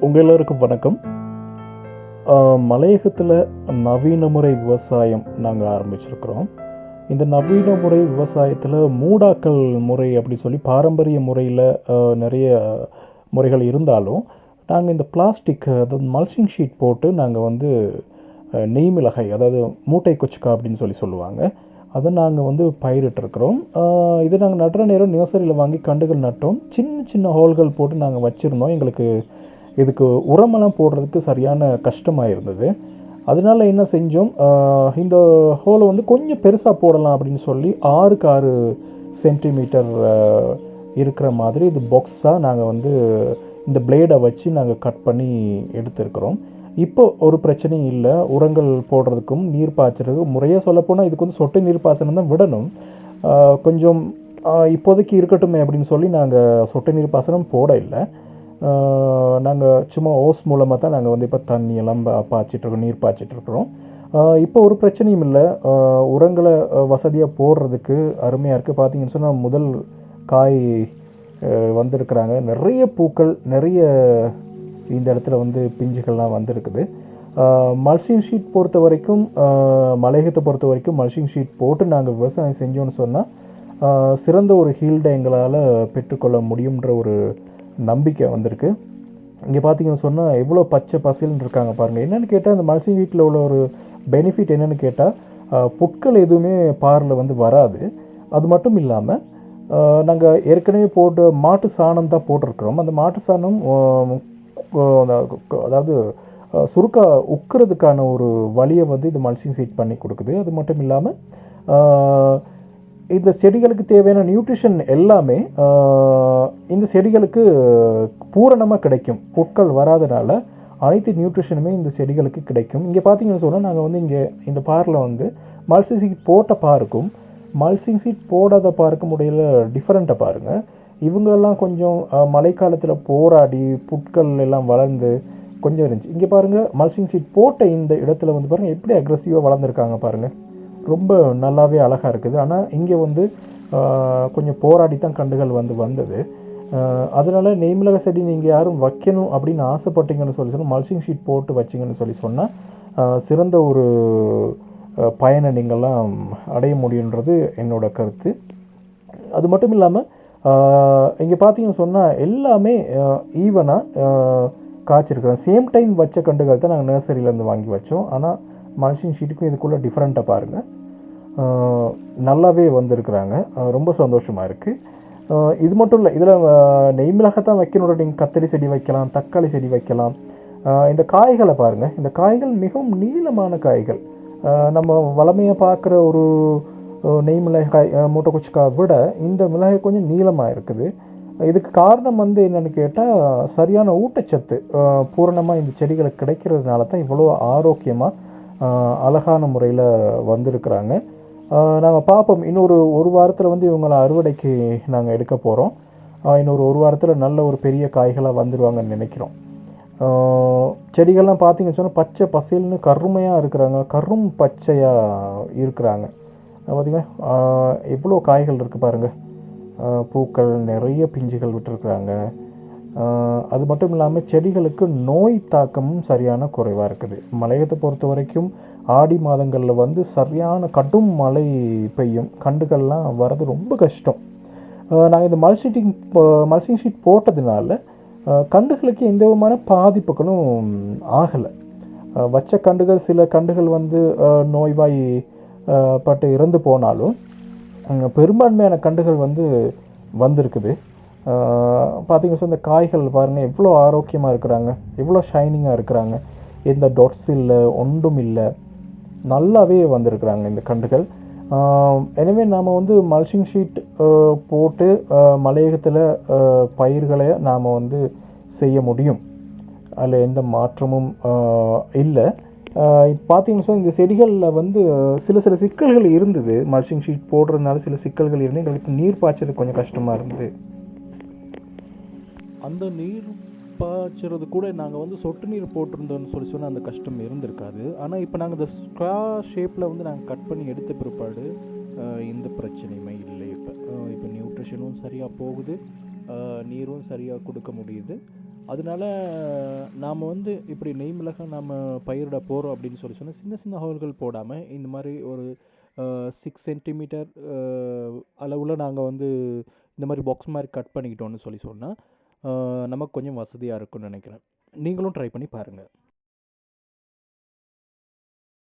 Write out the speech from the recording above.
உங்கள் எல்லோருக்கும் வணக்கம். மலையகத்தில் நவீன முறை விவசாயம் நாங்கள் ஆரம்பிச்சிருக்கிறோம். இந்த நவீன முறை விவசாயத்தில் மூடாக்கல் முறை அப்படின்னு சொல்லி பாரம்பரிய முறையில் நிறைய முறைகள் இருந்தாலும் நாங்கள் இந்த பிளாஸ்டிக் அதாவது மல்சிங் ஷீட் போட்டு நாங்கள் வந்து அஹ், நெய் மிளகாய் அதாவது மூட்டை கொச்சுக்கா அப்படின்னு சொல்லி சொல்லுவாங்க. அதை நாங்கள் வந்து பயிரிட்டிருக்கிறோம். இது நாங்கள் நடுற நேரம் நர்சரியில் வாங்கி கண்டுகள் நட்டோம். சின்ன சின்ன ஹோல்கள் போட்டு நாங்கள் வச்சுருந்தோம். எங்களுக்கு இதுக்கு உரமெல்லாம் போடுறதுக்கு சரியான கஷ்டமாக இருந்தது அதனால என்ன செஞ்சோம்? இந்த ஹோலை வந்து கொஞ்சம் பெருசாக போடலாம் அப்படின்னு சொல்லி ஆறுக்கு ஆறு சென்டிமீட்டர் இருக்கிற மாதிரி இது பாக்ஸாக நாங்கள் வந்து இந்த பிளேடை வச்சு நாங்கள் கட் பண்ணி எடுத்திருக்கிறோம். இப்போ ஒரு பிரச்சனையும் இல்லை. உரங்கள் போடுறதுக்கும் நீர் பாய்ச்சறதுக்கும் முறையாக சொல்லப்போனால் இதுக்கு வந்து சொட்டு நீர் பாசனம் தான் விடணும். கொஞ்சம் இப்போதைக்கு இருக்கட்டுமே அப்படின்னு சொல்லி நாங்கள் சொட்டு நீர் பாசனம் போட இல்லை. நாங்கள் சும்மா ஓஸ் மூலமாக தான் நாங்கள் வந்து இப்போ தண்ணி எல்லாம் பாய்ச்சிட்ருக்கோம் நீர் பாய்ச்சிட்ருக்குறோம் இப்போ ஒரு பிரச்சனையும் இல்லை. உரங்களை வசதியாக போடுறதுக்கு அருமையாக இருக்குது பார்த்தீங்கன்னு சொன்னால் முதல் காய் வந்திருக்கிறாங்க. நிறைய பூக்கள் நிறைய இந்த இடத்துல வந்து பிஞ்சுகள்லாம் வந்திருக்குது. மல்சிங் ஷீட் பொறுத்த வரைக்கும் மலையகத்தை பொறுத்த வரைக்கும் மல்சிங் ஷீட் போட்டு நாங்கள் விவசாயம் செஞ்சோன்னு சொன்னால் சிறந்த ஒரு ஹீல்டை எங்களால் பெற்றுக்கொள்ள முடியுன்ற ஒரு நம்பிக்கை வந்திருக்கு. இங்கே பார்த்தீங்கன்னு சொன்னால் எவ்வளோ பச்சை பசில்னு இருக்காங்க பாருங்கள் என்னென்னு கேட்டால் இந்த மல்சிங் வீட்டில் உள்ள ஒரு பெனிஃபிட் என்னென்னு கேட்டால் புட்கள் எதுவுமே பாரில் வந்து வராது. அது மட்டும் இல்லாமல் நாங்கள் ஏற்கனவே போட்டு மாட்டு சாணம் தான் போட்டிருக்கிறோம். அந்த மாட்டு சாணம் அதாவது சுருக்கா உக்கிறதுக்கான ஒரு வழியை வந்து இது மல்சிங் சீட் பண்ணி கொடுக்குது. அது மட்டும் இல்லாமல் இந்த செடிகளுக்கு தேவையான நியூட்ரிஷன் எல்லாமே இந்த செடிகளுக்கு பூரணமாக கிடைக்கும். புட்கள் வராதனால அனைத்து நியூட்ரிஷனுமே இந்த செடிகளுக்கு கிடைக்கும். இங்கே பார்த்தீங்கன்னு சொன்னால் நாங்கள் வந்து இங்கே இந்த பாரில் வந்து மல்சிங் சீட் போட்ட பாருக்கும் மல்சிங் சீட் போடாத பாருக்கும் இடையில டிஃப்ரெண்ட்டை பாருங்கள் இவங்கெல்லாம் கொஞ்சம் மழைக்காலத்தில் போராடி புட்கள் எல்லாம் வளர்ந்து கொஞ்சம் இருந்துச்சு. இங்கே பாருங்கள் மல்சிங் சீட் போட்ட இந்த இடத்துல வந்து பாருங்கள் எப்படி அக்ரெசிவாக வளர்ந்துருக்காங்க பாருங்கள் ரொம்ப நல்லாவே அழகாக இருக்குது. ஆனால் இங்கே வந்து கொஞ்சம் போராடி தான் கண்டுகள் வந்து வந்தது. அதனால் அதனால நெய்மிளக செடி நீங்கள் யாரும் வைக்கணும் அப்படின்னு ஆசைப்பட்டீங்கன்னு சொல்லி சொன்னால் மல்சிங் ஷீட் போட்டு வச்சிங்கன்னு சொல்லி சொன்னால் சிறந்த ஒரு பயனை நீங்கள்லாம் அடைய முடியுன்றது என்னோட கருத்து. அது மட்டும் இல்லாமல் இங்கே பார்த்தீங்கன்னு சொன்னால் எல்லாமே ஈவனாக காய்ச்சிருக்கிறோம் சேம் டைம் வச்ச கண்டுகள் தான் நாங்கள் நர்சரியிலேருந்து வாங்கி வச்சோம். ஆனால் மல்சிங் ஷீட்டுக்கும் இதுக்குள்ளே டிஃப்ரெண்ட்டாக பாருங்கள் நல்லாவே வந்திருக்கிறாங்க. ரொம்ப சந்தோஷமாக இருக்குது இது மட்டும் இல்லை இதில் நெய் மிளகாய் வைக்கணும். நீங்கள் கத்திரி செடி வைக்கலாம் தக்காளி செடி வைக்கலாம். இந்த காய்களை பாருங்கள் இந்த காய்கள் மிகவும் நீளமான காய்கள். நம்ம வளமையாக பார்க்குற ஒரு நெய் மிளகாய் மூட்டை குச்சிக்காய் விட இந்த மிளகாய் கொஞ்சம் நீளமாக இருக்குது. இதுக்கு காரணம் வந்து என்னென்னு கேட்டால் சரியான ஊட்டச்சத்து. பூரணமாக இந்த செடிகளுக்கு கிடைக்கிறதுனால தான் இவ்வளோ ஆரோக்கியமாக அழகான முறையில் வந்திருக்கிறாங்க. நாங்கள் பார்ப்போம் இன்னொரு ஒரு வாரத்தில் வந்து இவங்களை அறுவடைக்கு நாங்கள் எடுக்க போகிறோம் இன்னொரு ஒரு வாரத்தில் நல்ல ஒரு பெரிய காய்களாக வந்துடுவாங்கன்னு நினைக்கிறோம். செடிகள்லாம் பார்த்தீங்கன்னு சொன்னால் பச்சை பசேல்னு கருமையாக இருக்கிறாங்க. கரும் பச்சையாக இருக்கிறாங்க. பார்த்தீங்கன்னா எவ்வளோ காய்கள் இருக்குது பாருங்கள் பூக்கள் நிறைய பிஞ்சுகள் விட்டுருக்குறாங்க. அது மட்டும் இல்லாமல் செடிகளுக்கு நோய் தாக்கமும் சரியான குறைவாக இருக்குது. மலையத்தை பொறுத்த வரைக்கும் ஆடி மாதங்களில் வந்து சரியான கடும் மழை பெய்யும். கண்டுகள்லாம் வர்றது ரொம்ப கஷ்டம். நாங்கள் இந்த மல்ஷீட்டிங் மல்சிங் ஷீட் போட்டதுனால கண்டுகளுக்கு எந்த விதமான பாதிப்புகளும் ஆகலை. வச்ச கண்டுகள் சில கண்டுகள் வந்து நோய்வாய் பட்டு இறந்து போனாலும் பெரும்பான்மையான கண்டுகள் வந்து வந்திருக்குது. பார்த்தீங்கன்னா இந்த காய்கள் பாருங்கள் எவ்வளோ ஆரோக்கியமாக இருக்கிறாங்க எவ்வளோ ஷைனிங்காக இருக்கிறாங்க. எந்த டொட்ஸ் இல்லை ஒன்றும் இல்லை. நல்லாவே வந்திருக்கிறாங்க இந்த கண்டுகள் எனவே நாம் வந்து மல்சிங் ஷீட் போட்டு மலையகத்தில் பயிர்களை நாம் வந்து செய்ய முடியும். அதில் எந்த மாற்றமும் இல்லை. பார்த்தீங்கன்னு சொன்னால் இந்த செடிகளில் வந்து சில சில சிக்கல்கள் இருந்தது. மல்சிங் ஷீட் போடுறதுனால சில சிக்கல்கள் இருந்து எங்களுக்கு நீர் பாய்ச்சது கொஞ்சம் கஷ்டமாக இருந்தது. அந்த நீர் பாய்ச்சறது கூட நாங்கள் வந்து சொட்டு நீர் போட்டிருந்தோம்னு சொல்லி சொன்னால் அந்த கஷ்டம் இருந்திருக்காது. ஆனால் இப்போ நாங்கள் இந்த ஸ்க்ரா ஷேப்பில் வந்து நாங்கள் கட் பண்ணி எடுத்த பிற்பாடு எந்த பிரச்சனையுமே இல்லை இப்போ. இப்போ நியூட்ரிஷனும் சரியாக போகுது. நீரும் சரியாக கொடுக்க முடியுது. அதனால நாம் வந்து இப்படி நெய் மிளகாய் நாம் பயிரிட போகிறோம் அப்படின்னு சொல்லி சொன்னால் சின்ன சின்ன ஹோல்கள் போடாமல் இந்த மாதிரி ஒரு சிக்ஸ் சென்டிமீட்டர் அளவில் நாங்கள் வந்து இந்த மாதிரி பாக்ஸ் மாதிரி கட் பண்ணிக்கிட்டோன்னு சொல்லி சொன்னால் நமக்கு கொஞ்சம் வசதியாக இருக்கும்னு நினைக்கிறேன். நீங்களும் ட்ரை பண்ணி பாருங்கள்